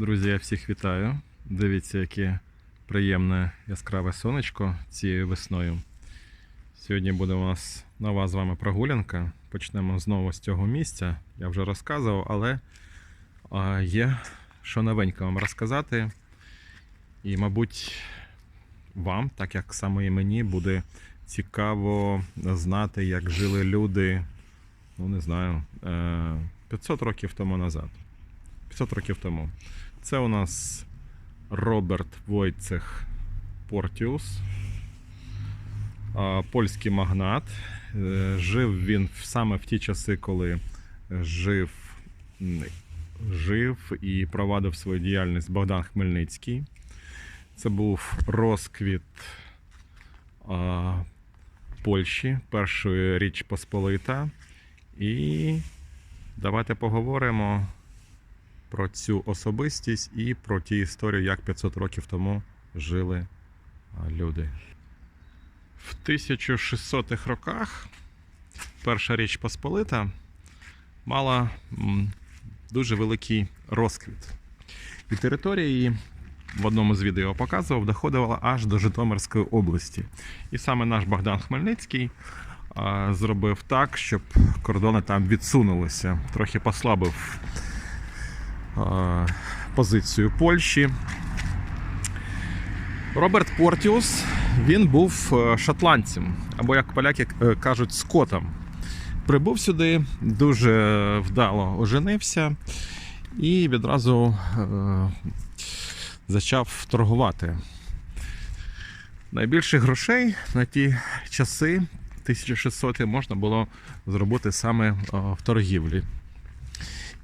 Друзі, я всіх вітаю. Дивіться, яке приємне яскраве сонечко цією весною. Сьогодні буде у нас нова з вами прогулянка. Почнемо знову з цього місця. Я вже розказував, але є що новенько вам розказати. І, мабуть, вам, так як саме і мені, буде цікаво знати, як жили люди, ну не знаю, е, 500 років тому назад. 500 років тому. Це у нас Роберт Войцех Портіус, польський магнат. Е, Жив він саме в ті часи, коли жив, жив і провадив свою діяльність Богдан Хмельницький. Це був розквіт а, Польщі, Першої Річ Посполита. І давайте поговоримо про цю особистість і про ті історії, як 500 років тому жили люди. В 1600-х роках Перша Річ Посполита мала дуже великий розквіт. І територія її в одному з відео показував, доходила аж до Житомирської області. І саме наш Богдан Хмельницький зробив так, щоб кордони там відсунулися, трохи послабив позицію Польщі. Роберт Портіус він був е, шотландцем, або як поляки е, кажуть, скотом. Прибув сюди, дуже вдало оженився і відразу е, почав торгувати. Найбільше грошей на ті часи, 1600 можна було зробити саме е, в торгівлі.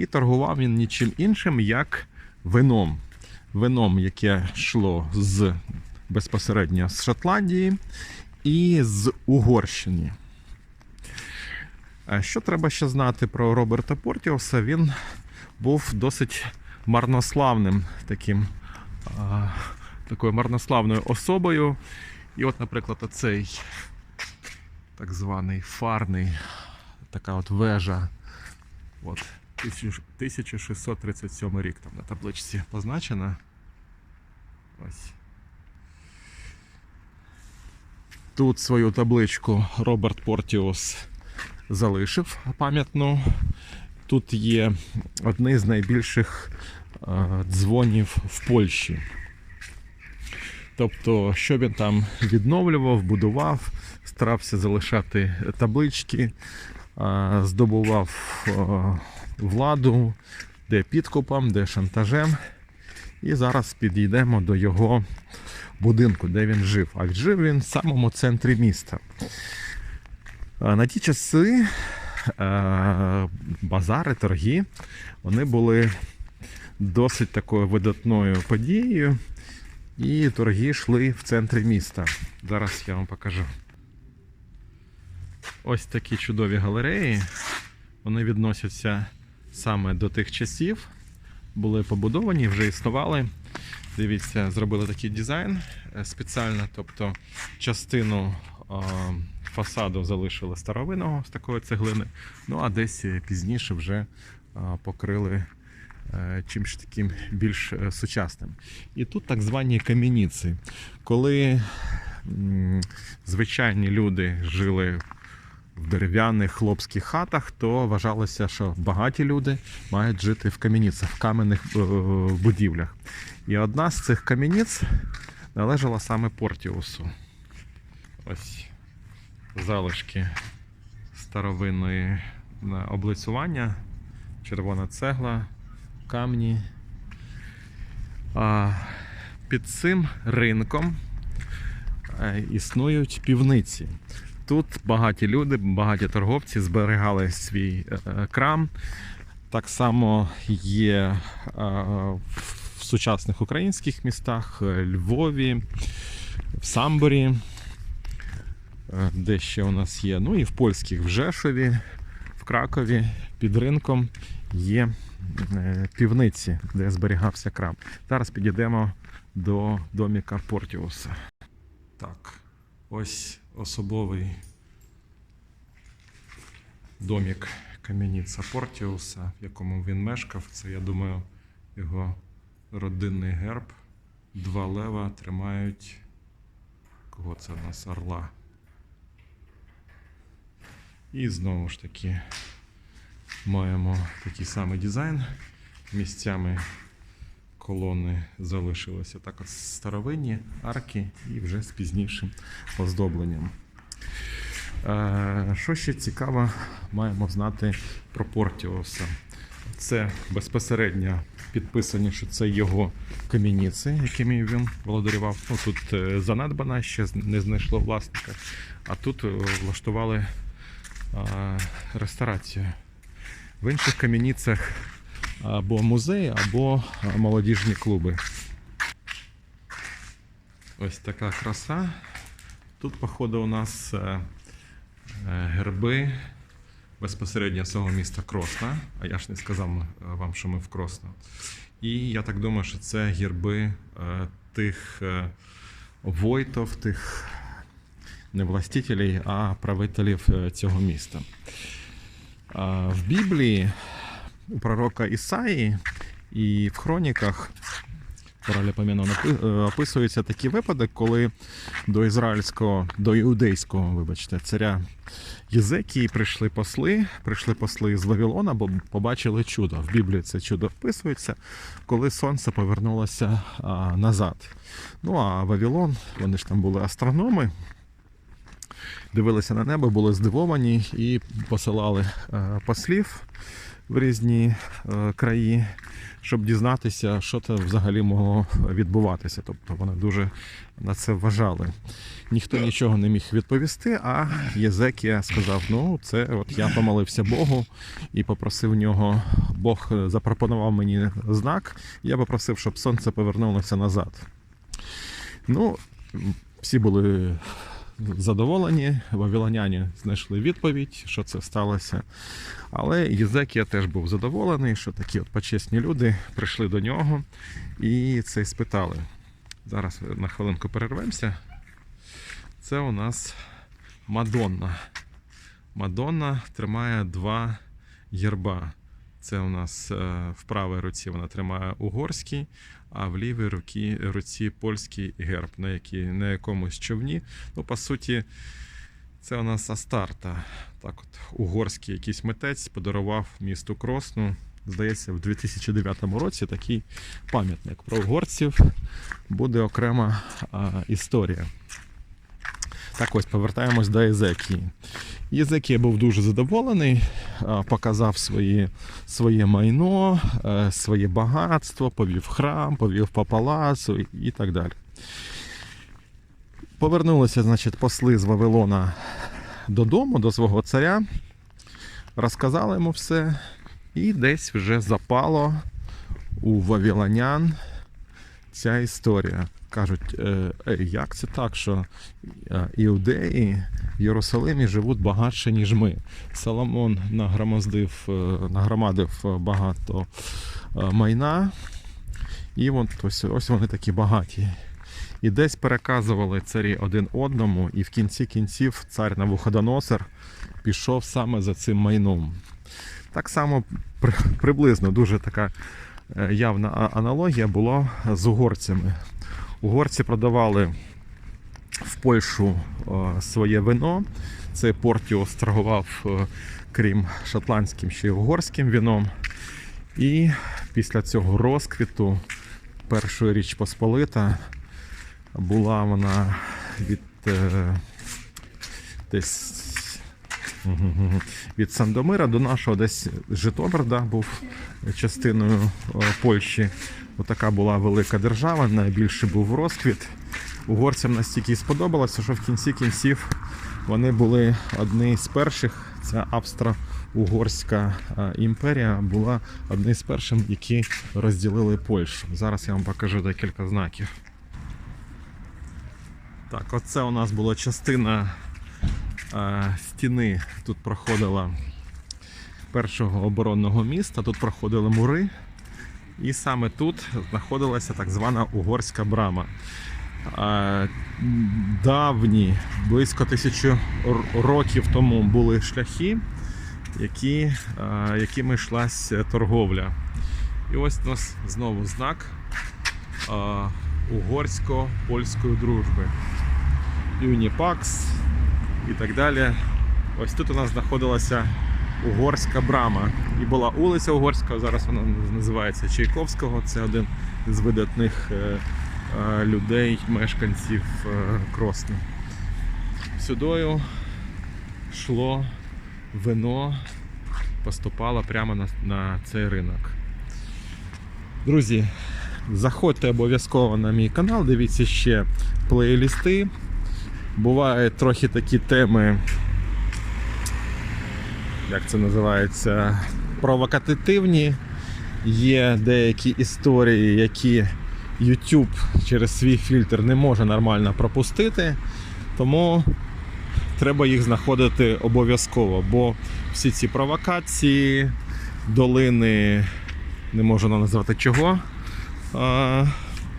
І торгував він нічим іншим, як вином. Вином, яке йшло з безпосередньо з Шотландії і з Угорщини. Що треба ще знати про Роберта Портіуса? Він був досить марнославним таким, а, такою марнославною особою. І от, наприклад, оцей так званий фарний, така от вежа. От, 1637 рік там на табличці позначено. Ось. Тут свою табличку Роберт Портіус залишив пам'ятну. Тут є одні з найбільших е, дзвонів в Польщі. Тобто, що він там відновлював, будував, старався залишати таблички, здобував е, владу, де підкупом, де шантажем. І зараз підійдемо до його будинку, де він жив. А жив він в самому центрі міста. На ті часи е, базари, торги, вони були досить такою видатною подією. І торги йшли в центрі міста. Зараз я вам покажу. Ось такі чудові галереї. Вони відносяться саме до тих часів. Були побудовані, вже існували. Дивіться, зробили такий дизайн е, спеціально, тобто частину фасаду залишили старовинного з такої цеглини, ну а десь е, пізніше вже покрили е, чимось таким більш сучасним. І тут так звані кам'яниці. Коли звичайні люди жили в дерев'яних хлопських хатах, то вважалося, що багаті люди мають жити в кам'яницях, в кам'яних е, будівлях. І одна з цих кам'яниць належала саме Портіусу. Ось залишки старовинної облицювання, червона цегла, камні. А під цим ринком е, існують півниці. Тут багаті люди, багаті торговці зберігали свій е, крам. Так само є е, в сучасних українських містах е, Львові, в Самборі, де ще у нас є. Ну і в польських в Жешові, в Кракові під ринком є півниці, де зберігався крам. Зараз підійдемо до доміка Портіуса. Так, ось особовий домік кам'яниця Портіуса, в якому він мешкав. Це, я думаю, його родинний герб. Два лева тримають. Кого це у нас? Орла. І знову ж таки маємо такий самий дизайн. Місцями колони залишилися так от старовинні арки і вже з пізнішим оздобленням. Е, Що ще цікаво, маємо знати про Портіоса. Це безпосередньо підписані, що це його кам'яниці, якими він володарював. Ну, тут е, занедбана, ще не знайшло власника, а тут е, влаштували е, ресторацію. В інших кам'яницях або музеї, або е, молодіжні клуби. Ось така краса. Тут, походу, у нас е, е, герби безпосередньо свого міста Кросна. А я ж не сказав вам, що ми в Кросно. І я так думаю, що це герби тих войтов, тих не властителей, а правителів цього міста. В Біблії у пророка Ісаї і в хроніках параліпоміно описується такий випадок, коли до ізраїльського, до іудейського, вибачте, царя Єзекії прийшли посли, прийшли посли з Вавилона, бо побачили чудо. В Біблії це чудо вписується, коли сонце повернулося а, назад. Ну а Вавилон, вони ж там були астрономи, дивилися на небо, були здивовані і посилали е, послів в різні е, краї, щоб дізнатися, що це взагалі могло відбуватися. Тобто вони дуже на це вважали. Ніхто нічого не міг відповісти, а Єзекія сказав: ну, це от я помолився Богу і попросив нього, Бог запропонував мені знак, я попросив, щоб сонце повернулося назад. Ну, всі були задоволені, вавилоняні знайшли відповідь, що це сталося. Але Єзекія теж був задоволений, що такі от почесні люди прийшли до нього і це спитали. Зараз на хвилинку перервемося. Це у нас Мадонна. Мадонна тримає два герба. Це у нас е, в правій руці вона тримає угорський, а в лівій руці, руці польський герб, на, якій, на якомусь човні. Ну, по суті, це у нас Астарта. Так от, угорський якийсь митець подарував місту Кросну. Здається, в 2009 році такий пам'ятник про угорців буде окрема а, історія. Так ось повертаємось до Єзекії. Єзекія був дуже задоволений, показав свої, своє майно, е, своє багатство, повів храм, повів по палацу і- так далі. Повернулися, значить, посли з Вавилона додому, до свого царя, розказали йому все, і десь вже запало у вавилонян ця історія. Кажуть, е, як це так, що е, іудеї в Єрусалимі живуть багатше, ніж ми. Соломон е, нагромадив е, багато е, майна, і от ось, ось вони такі багаті. І десь переказували царі один одному, і в кінці кінців цар Навуходоносор пішов саме за цим майном. Так само приблизно дуже така е, явна аналогія була з угорцями. Угорці продавали в Польщу е, своє вино. Це Портіос торгував, е, крім шотландським, ще й угорським вином. І після цього розквіту Першої річ Посполита була вона від е, десь від Сандомира до нашого десь Житомир да, був частиною е, Польщі. Отака була велика держава, найбільший був розквіт. Угорцям настільки сподобалося, що в кінці кінців вони були одні з перших. Ця австро-угорська е, імперія була одні з перших, які розділили Польщу. Зараз я вам покажу декілька знаків. Так, оце у нас була частина стіни. Тут проходила першого оборонного міста, тут проходили мури. І саме тут знаходилася так звана угорська брама. Давні, близько тисячі років тому були шляхи, які, якими йшлась торговля. І ось у нас знову знак угорсько-польської дружби. Юніпакс і так далі. Ось тут у нас знаходилася угорська брама. І була вулиця Угорська, зараз вона називається Чайковського. Це один з видатних е, е, людей, мешканців е, Кросни. Сюдою йшло вино, поступало прямо на, на цей ринок. Друзі, заходьте обов'язково на мій канал, дивіться ще плейлісти. Бувають трохи такі теми, як це називається, провокативні. Є деякі історії, які YouTube через свій фільтр не може нормально пропустити. Тому треба їх знаходити обов'язково, бо всі ці провокації, долини, не можу назвати чого.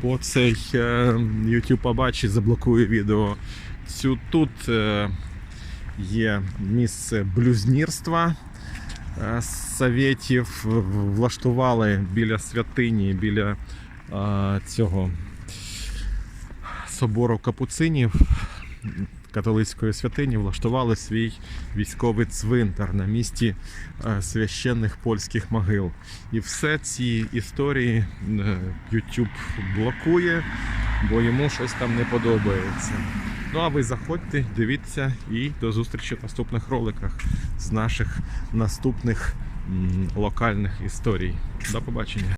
Бо цей е, YouTube побачить, заблокує відео. Цю, тут е, є місце блюзнірства е, совєтів. Влаштували біля святині, біля е, цього собору капуцинів католицької святині влаштували свій військовий цвинтар на місці священних польських могил. І все ці історії YouTube блокує, бо йому щось там не подобається. Ну а ви заходьте, дивіться і до зустрічі в наступних роликах з наших наступних локальних історій. До побачення.